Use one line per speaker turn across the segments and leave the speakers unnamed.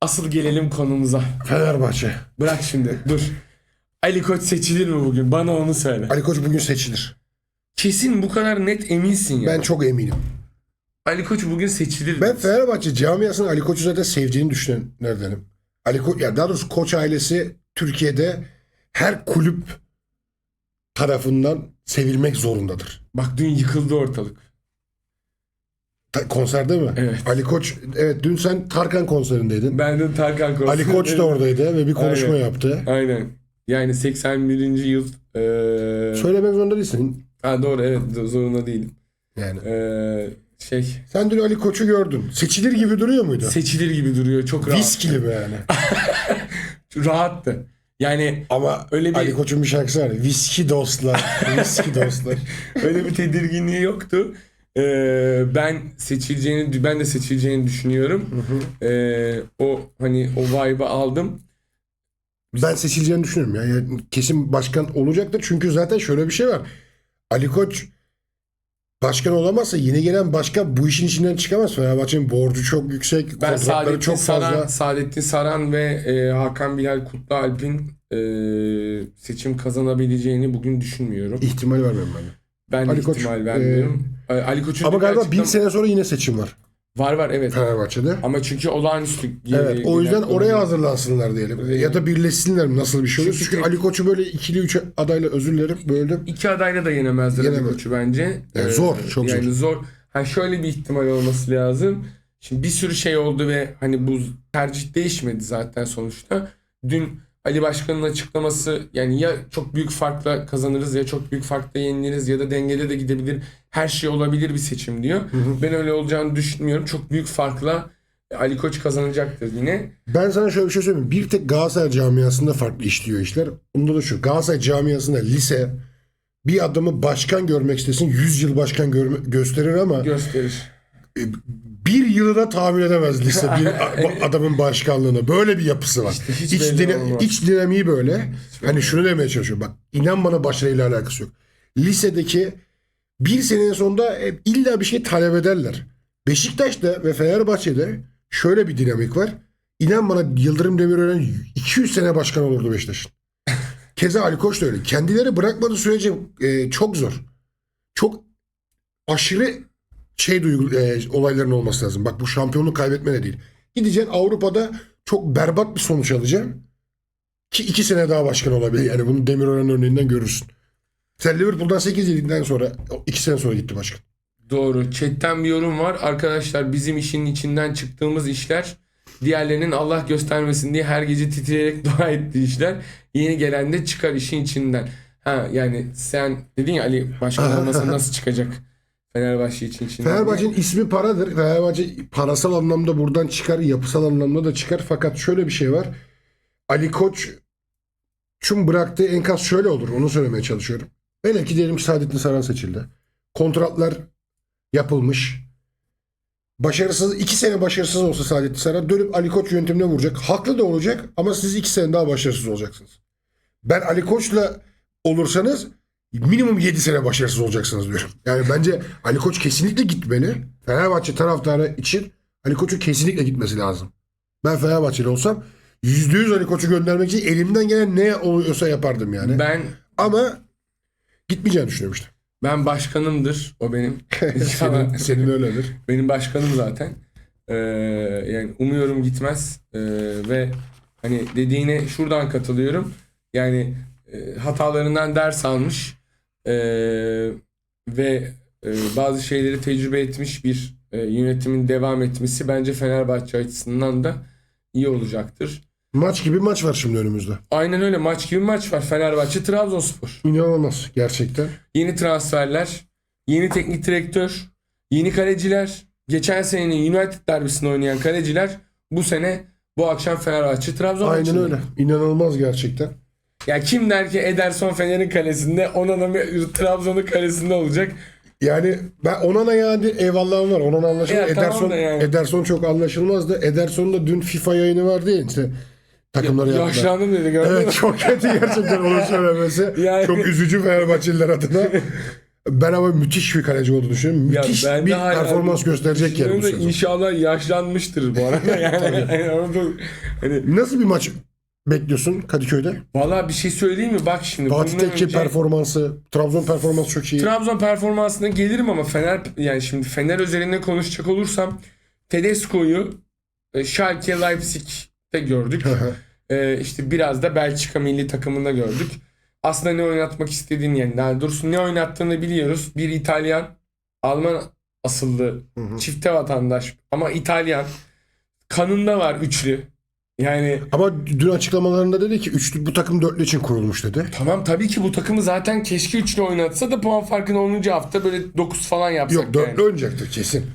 Asıl gelelim konumuza.
Fenerbahçe.
Bırak şimdi dur. Ali Koç seçilir mi bugün? Bana onu söyle.
Ali Koç bugün seçilir.
Kesin bu kadar net eminsin ya.
Ben çok eminim.
Ali Koç bugün seçilir.
Ben Fenerbahçe camiasının Ali Koç'u zaten sevdiğini düşünenlerdenim. Ali Koç, ya daha doğrusu Koç ailesi Türkiye'de her kulüp tarafından sevilmek zorundadır.
Bak dün yıkıldı ortalık.
Ta- konserde mi?
Evet.
Ali Koç, evet dün sen Tarkan konserindeydin.
Ben de Tarkan konusunda.
Ali Koç da oradaydı ve bir konuşma
Aynen.
yaptı.
Aynen. Yani 81. yıl. Ee...
Söylemek zorunda değilsin.
Ha, doğru evet zorunda değilim.
Yani.
Ee, şey
Sen dün Ali Koç'u gördün. Seçilir gibi duruyor muydu?
seçilir gibi duruyor. Çok rahat.
Viskili be yani.
Rahattı. Yani
Ama
Öyle bir-
Ali Koç'un bir şarkısı var. Viski dostlar. Viski dostlar.
öyle bir tedirginliği yoktu. Ee, ben seçileceğini ben de seçileceğini düşünüyorum. Ee, o hani o vibe'ı aldım.
Ben seçileceğini düşünüyorum ya. Yani kesin başkan olacaktır. Çünkü zaten şöyle bir şey var. Ali Koç başkan olamazsa yeni gelen başkan bu işin içinden çıkamaz. Fenerbahçe'nin borcu çok yüksek.
Ben
kontratları
Saadettin
çok
Saran,
fazla.
Saadettin Saran ve e, Hakan Bilal Kutlualp'in e, seçim kazanabileceğini bugün düşünmüyorum.
İhtimal vermiyorum ben. de.
Ben
Ali Koç,
ihtimal vermiyorum. E, Ali Koç'un
Ama galiba
açıklama-
bir sene sonra yine seçim var
var var evet.
Fenerbahçe'de.
Ama çünkü olağanüstü
Evet, o yüzden oraya hazırlansınlar diyelim. Ya da birleşsinler mi nasıl bir şey olur.
Çünkü
Çünkü Ali Koç'u böyle ikili üç adayla özür dilerim böldüm.
İki adayla da yenemezler Ali
Yenemez.
Koç'u bence.
Yani
Ee,
zor, çok
yani
zor.
zor. Ha şöyle bir ihtimal olması lazım. Şimdi bir sürü şey oldu ve hani bu tercih değişmedi zaten sonuçta. Dün Ali Başkan'ın açıklaması yani ya çok büyük farkla kazanırız ya çok büyük farkla yeniliriz ya da dengede de gidebilir. Her şey olabilir bir seçim diyor. Ben öyle olacağını düşünmüyorum. Çok büyük farkla Ali Koç kazanacaktır yine.
Ben sana şöyle bir şey söyleyeyim. Bir tek Galatasaray camiasında farklı işliyor işler. Onda da şu. Galatasaray camiasında lise bir adamı başkan görmek istesin 100 yıl başkan görme, gösterir ama
Gösterir.
Bir yılına tahammül edemez lise bir adamın başkanlığını. Böyle bir yapısı var.
İşte hiç
iç, dine-
olmaz.
iç dinamiği böyle. hani şunu demeye çalışıyorum. Bak inan bana başarıyla alakası yok. Lisedeki bir senenin sonunda e, illa bir şey talep ederler. Beşiktaş'ta ve Fenerbahçe'de şöyle bir dinamik var. İnan bana Yıldırım Demirören 200 sene başkan olurdu Beşiktaş'ın. Keza Ali Koç da öyle. Kendileri bırakmadığı sürece e, çok zor. Çok aşırı şey duygu, e, olayların olması lazım. Bak bu şampiyonluk kaybetme de değil. Gideceksin Avrupa'da çok berbat bir sonuç alacaksın. Ki iki sene daha başkan olabilir. Yani bunu Demirören örneğinden görürsün. Sen Liverpool'dan 8 yediğinden sonra 2 sene sonra gitti başkan.
Doğru. Chat'ten bir yorum var. Arkadaşlar bizim işin içinden çıktığımız işler diğerlerinin Allah göstermesin diye her gece titreyerek dua ettiği işler. Yeni gelen de çıkar işin içinden. Ha yani sen dedin ya Ali başkan olmasa nasıl çıkacak Fenerbahçe için içinden.
Fenerbahçe'nin ismi paradır. Fenerbahçe parasal anlamda buradan çıkar, yapısal anlamda da çıkar. Fakat şöyle bir şey var. Ali Koç'un bıraktığı enkaz şöyle olur. Onu söylemeye çalışıyorum. Velev ki diyelim ki Saadettin Saran seçildi. Kontratlar yapılmış. Başarısız, iki sene başarısız olsa Saadettin Saran dönüp Ali Koç yöntemine vuracak. Haklı da olacak ama siz iki sene daha başarısız olacaksınız. Ben Ali Koç'la olursanız minimum 7 sene başarısız olacaksınız diyorum. Yani bence Ali Koç kesinlikle gitmeli. Fenerbahçe taraftarı için Ali Koç'un kesinlikle gitmesi lazım. Ben Fenerbahçeli olsam %100 Ali Koç'u göndermek için elimden gelen ne oluyorsa yapardım yani.
Ben
Ama gitmeyeceğini düşünüyorum işte.
ben başkanımdır. O benim.
senin, senin öyledir.
Benim başkanım zaten. Ee, yani umuyorum gitmez. Ee, ve hani dediğine şuradan katılıyorum. Yani e, hatalarından ders almış ee, ve e, bazı şeyleri tecrübe etmiş bir e, yönetimin devam etmesi bence Fenerbahçe açısından da iyi olacaktır.
Maç gibi maç var şimdi önümüzde.
Aynen öyle maç gibi maç var. Fenerbahçe Trabzonspor.
İnanılmaz gerçekten.
Yeni transferler, yeni teknik direktör, yeni kaleciler. Geçen senenin United derbisinde oynayan kaleciler bu sene bu akşam Fenerbahçe Trabzon
Aynen
maçında.
öyle. İnanılmaz gerçekten.
Ya kim der ki Ederson Fener'in kalesinde, Onana Trabzon'un kalesinde olacak.
Yani ben Onana yani eyvallahım var. Onana anlaşılmaz.
Ya tamam
Ederson,
da yani.
Ederson çok anlaşılmazdı. Ederson'un da dün FIFA yayını vardı ya işte takımları yaptılar.
Yaşlandım dedi gördün mü?
Evet çok kötü gerçekten onu söylemesi.
Yani-
Çok üzücü Fenerbahçeliler adına. Ben ama müthiş bir kaleci olduğunu düşünüyorum.
Ya
Müthiş bir performans gösterecek yani bu sezon.
İnşallah yaşlanmıştır bu arada yani. yani orada- hani,
Nasıl bir maç bekliyorsun Kadıköy'de?
Valla bir şey söyleyeyim mi? Bak şimdi.
Fatih
bundan
Tekke
önce-
performansı, Trabzon performansı çok iyi.
Trabzon performansına gelirim ama Fener yani şimdi Fener üzerinde konuşacak olursam Tedesco'yu e, Schalke Leipzig'te gördük.
Hı hı.
E, işte biraz da Belçika milli takımında gördük. Aslında ne oynatmak istediğini yani daha doğrusu ne oynattığını biliyoruz. Bir İtalyan, Alman asıllı çifte vatandaş ama İtalyan kanında var üçlü. Yani
Ama dün açıklamalarında dedi ki üçlü bu takım dörtlü için kurulmuş dedi.
tamam tabii ki bu takımı zaten keşke üçlü oynatsa da puan farkını 10. hafta böyle 9 falan yapsak.
Yok
yani.
dörtlü oynayacaktır kesin.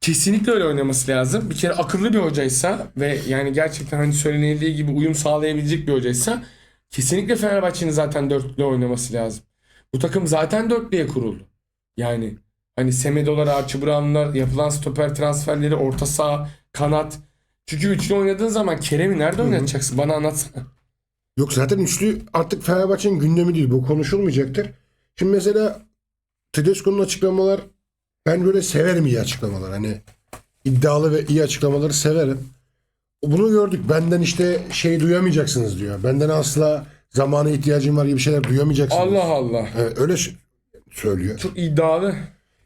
Kesinlikle öyle oynaması lazım. Bir kere akıllı bir hocaysa ve yani gerçekten hani söylenildiği gibi uyum sağlayabilecek bir hocaysa kesinlikle Fenerbahçe'nin zaten dörtlü oynaması lazım. Bu takım zaten dörtlüye kuruldu. Yani hani Semedo'lar, Archie Brown'lar, yapılan stoper transferleri, orta saha, kanat. Çünkü üçlü oynadığın zaman Kerem'i nerede oynatacaksın? Bana anlatsana.
Yok zaten üçlü artık Fenerbahçe'nin gündemi değil. Bu konuşulmayacaktır. Şimdi mesela Tedesco'nun açıklamalar ben böyle severim iyi açıklamalar. Hani iddialı ve iyi açıklamaları severim. Bunu gördük. Benden işte şey duyamayacaksınız diyor. Benden asla zamana ihtiyacım var gibi şeyler duyamayacaksınız.
Allah Allah.
Evet, öyle söylüyor.
Çok iddialı.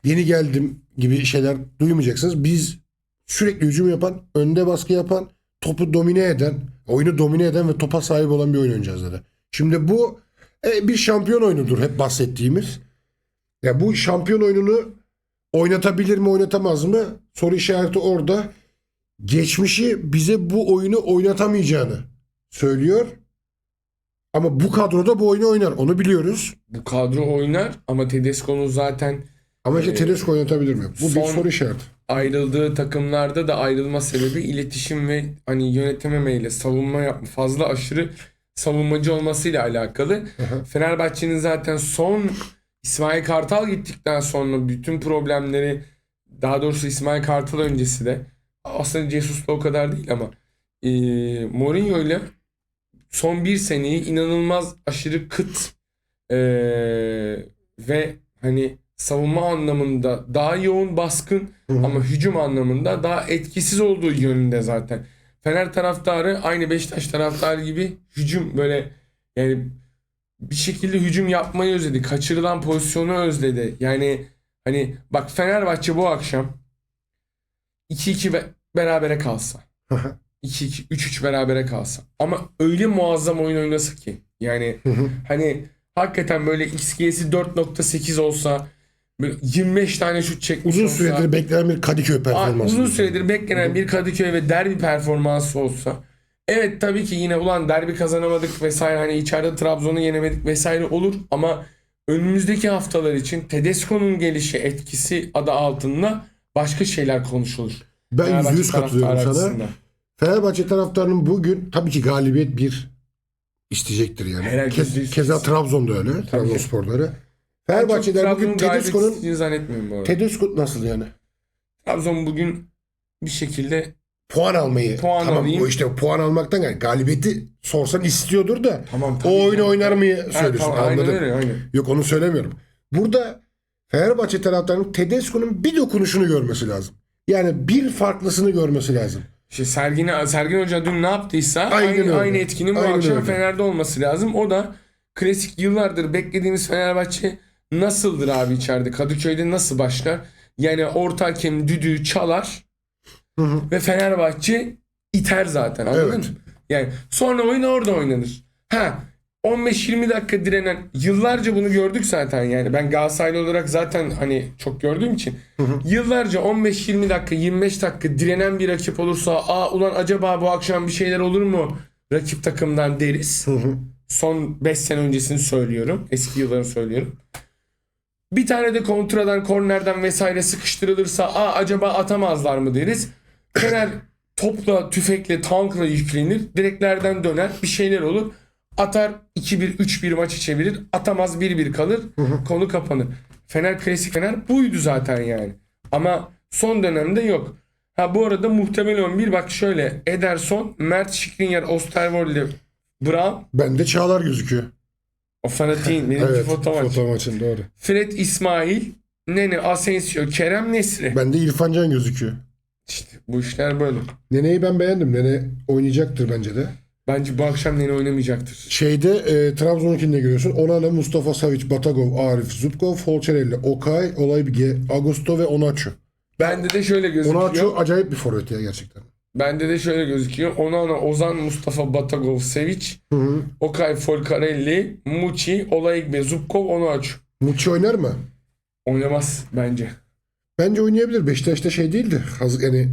Yeni geldim gibi şeyler duymayacaksınız. Biz sürekli hücum yapan, önde baskı yapan, topu domine eden, oyunu domine eden ve topa sahip olan bir oyun oynayacağız dedi. Şimdi bu e, bir şampiyon oyunudur hep bahsettiğimiz. Ya bu şampiyon oyununu oynatabilir mi oynatamaz mı? Soru işareti orada. Geçmişi bize bu oyunu oynatamayacağını söylüyor. Ama bu kadroda bu oyunu oynar. Onu biliyoruz.
Bu kadro oynar ama Tedesco'nun zaten
Ama işte
Ee,
Tedesco oynatabilir mi? Bu bir
son-
soru işareti.
Ayrıldığı takımlarda da ayrılma sebebi iletişim ve hani yönetememeyle savunma yapma fazla aşırı savunmacı olmasıyla alakalı. Fenerbahçe'nin zaten son İsmail Kartal gittikten sonra bütün problemleri daha doğrusu İsmail Kartal öncesi de aslında Jesus'la o kadar değil ama e, Mourinho ile son bir seneyi inanılmaz aşırı kıt e, ve hani savunma anlamında daha yoğun baskın
Hı hı.
ama hücum anlamında daha etkisiz olduğu yönünde zaten. Fener taraftarı aynı Beşiktaş taraftarı gibi hücum böyle yani bir şekilde hücum yapmayı özledi. Kaçırılan pozisyonu özledi. Yani hani bak Fenerbahçe bu akşam 2-2 be- berabere kalsa. 2-2 3-3 berabere kalsa. Ama öyle muazzam oyun oynasa ki. Yani hani hakikaten böyle XG'si 4.8 olsa böyle 25 tane şut çekmiş
Uzun
olsa.
süredir beklenen bir Kadıköy performansı.
uzun süredir beklenen bir Kadıköy ve derbi performansı olsa. Evet tabii ki yine ulan derbi kazanamadık vesaire hani içeride Trabzon'u yenemedik vesaire olur ama önümüzdeki haftalar için Tedesco'nun gelişi etkisi adı altında başka şeyler konuşulur.
Ben
Fenerbahçe
yüz katılıyorum sana. Fenerbahçe taraftarının bugün tabii ki galibiyet bir isteyecektir yani.
Herhalde yüz-
keza Trabzon'da öyle. Trabzonsporları. Fenerbahçe'den
Çok
bugün Tedesco'nun
zannetmiyorum bu arada.
Tedesco nasıl yani?
Trabzon bugün bir şekilde
Puan almayı.
Puan
tamam
alayım.
o işte puan almaktan yani galibiyeti sorsan istiyordur da
tamam
o oyunu
canım.
oynar mı söylüyorsun
tamam, aynen
anladım.
öyle aynen.
Yok onu söylemiyorum. Burada Fenerbahçe taraftarının Tedesco'nun bir dokunuşunu görmesi lazım. Yani bir farklısını görmesi lazım.
İşte Sergin, Sergin Hoca dün ne yaptıysa
Aynen
aynı,
öyle.
aynı etkinin bu
Aynen
akşam
öyle.
Fener'de olması lazım. O da klasik yıllardır beklediğimiz Fenerbahçe nasıldır abi içeride? Kadıköy'de nasıl başlar? Yani orta hakem düdüğü çalar
Hı hı.
ve Fenerbahçe iter zaten anladın
Evet.
mı? Yani sonra oyun orada oynanır. Ha 15-20 dakika direnen yıllarca bunu gördük zaten yani ben Galatasaraylı olarak zaten hani çok gördüğüm için yıllarca 15-20 dakika 25 dakika direnen bir rakip olursa aa ulan acaba bu akşam bir şeyler olur mu rakip takımdan deriz. Son 5 sene öncesini söylüyorum. Eski yıllarını söylüyorum. Bir tane de kontradan, kornerden vesaire sıkıştırılırsa aa acaba atamazlar mı deriz. Fener topla, tüfekle, tankla yüklenir. Direklerden döner. Bir şeyler olur. Atar 2-1, 3-1 maçı çevirir. Atamaz 1-1 kalır. Konu kapanır. Fener klasik Fener buydu zaten yani. Ama son dönemde yok. Ha bu arada muhtemel 11 bak şöyle. Ederson, Mert Şikrinyar, Osterwolde, Brown.
Bende Çağlar gözüküyor.
O fanatiğin benimki
Evet,
foto
foto maçın doğru.
Fred İsmail, Nene Asensio, Kerem Nesri.
Bende İrfan Can gözüküyor.
İşte bu işler böyle.
Nene'yi ben beğendim. Nene oynayacaktır bence de.
Bence bu akşam Nene oynamayacaktır.
Şeyde e, Trabzon'unkinde görüyorsun. Onana, Mustafa Savic, Batagov, Arif, Zubkov, Folcherelli, Okay, Olaybige, Augusto ve Onaçu.
Bende de şöyle gözüküyor.
Onaçu acayip bir forvet ya gerçekten.
Bende de şöyle gözüküyor. Onana, Ozan, Mustafa Batagov,
Hı hı.
Okay Folcarelli, Muçi, Olaigbe, Zubkov, Onaçu.
Muçi oynar mı?
Oynamaz bence.
Bence oynayabilir. Beşiktaş'ta şey değildi. Hazır, yani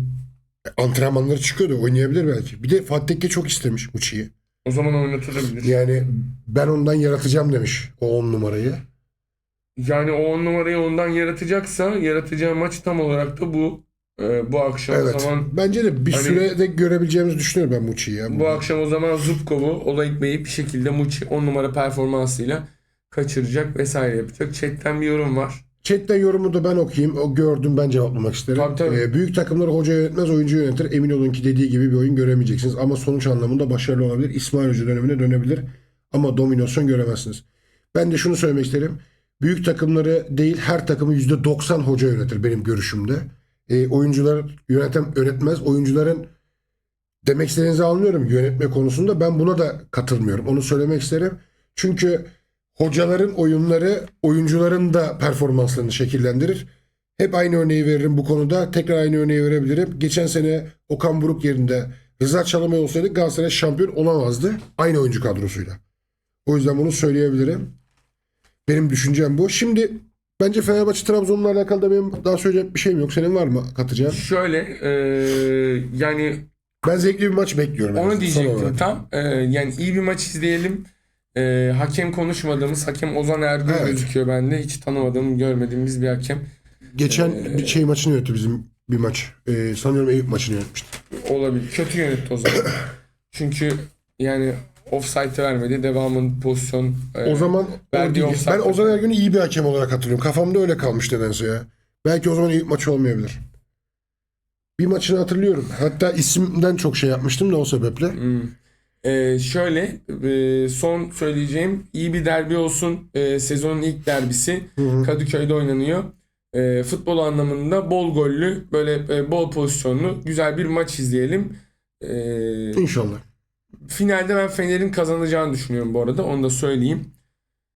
antrenmanları çıkıyordu. Oynayabilir belki. Bir de Fatih Tekke çok istemiş Muçi'yi.
O zaman oynatılabilir.
Yani ben ondan yaratacağım demiş o on numarayı.
Yani o on numarayı ondan yaratacaksa yaratacağı maç tam olarak da bu. Ee, bu akşam o
Evet.
zaman
Bence de bir
Hani-
sürede görebileceğimizi düşünüyorum ben Muçi'yi ya.
bu akşam o zaman Zubkov'u Olaigbe'yi bir şekilde Muçi 10 numara performansıyla kaçıracak vesaire yapacak. Chat'ten bir yorum var.
Chatten yorumu da ben okuyayım. O gördüm ben cevaplamak isterim.
Tabii, tabii.
Ee, büyük takımları hoca yönetmez oyuncu yönetir. Emin olun ki dediği gibi bir oyun göremeyeceksiniz. Ama sonuç anlamında başarılı olabilir. İsmail Hoca dönemine dönebilir. Ama dominasyon göremezsiniz. Ben de şunu söylemek isterim. Büyük takımları değil her takımı %90 hoca yönetir benim görüşümde. Ee, oyuncular yönetem yönetmez. Oyuncuların demek istediğinizi anlıyorum yönetme konusunda. Ben buna da katılmıyorum. Onu söylemek isterim. Çünkü hocaların oyunları oyuncuların da performanslarını şekillendirir. Hep aynı örneği veririm bu konuda. Tekrar aynı örneği verebilirim. Geçen sene Okan Buruk yerinde Rıza Çalımay olsaydı Galatasaray şampiyon olamazdı. Aynı oyuncu kadrosuyla. O yüzden bunu söyleyebilirim. Benim düşüncem bu. Şimdi bence Fenerbahçe Trabzon'la alakalı da benim daha söyleyecek bir şeyim yok. Senin var mı katacağın?
Şöyle e, yani
Ben zevkli bir maç bekliyorum.
Onu
son
diyecektim tam. Ee, yani iyi bir maç izleyelim. Ee, hakem konuşmadığımız hakem Ozan Ergün
Evet.
gözüküyor bende. Hiç tanımadığım, görmediğimiz bir hakem
Geçen
Ee,
bir şey maçını yönetti bizim bir maç. Ee, sanıyorum Eyüp maçını yönetmişti.
olabilir. Kötü yönetti o zaman. Çünkü yani offside vermedi. Devamın pozisyon e,
O zaman o
verdiği
değil.
offside-
ben Ozan Ergün'ü iyi bir hakem olarak hatırlıyorum. Kafamda öyle kalmış nedense ya. Belki o zaman Eyüp maçı olmayabilir. Bir maçını hatırlıyorum. Hatta isimden çok şey yapmıştım da o sebeple.
Hmm. Ee, şöyle e, son söyleyeceğim iyi bir derbi olsun. Ee, sezonun ilk derbisi. Kadıköy'de oynanıyor. Ee, futbol anlamında bol gollü, böyle e, bol pozisyonlu güzel bir maç izleyelim. Ee,
İnşallah.
Finalde ben Fener'in kazanacağını düşünüyorum bu arada. Onu da söyleyeyim.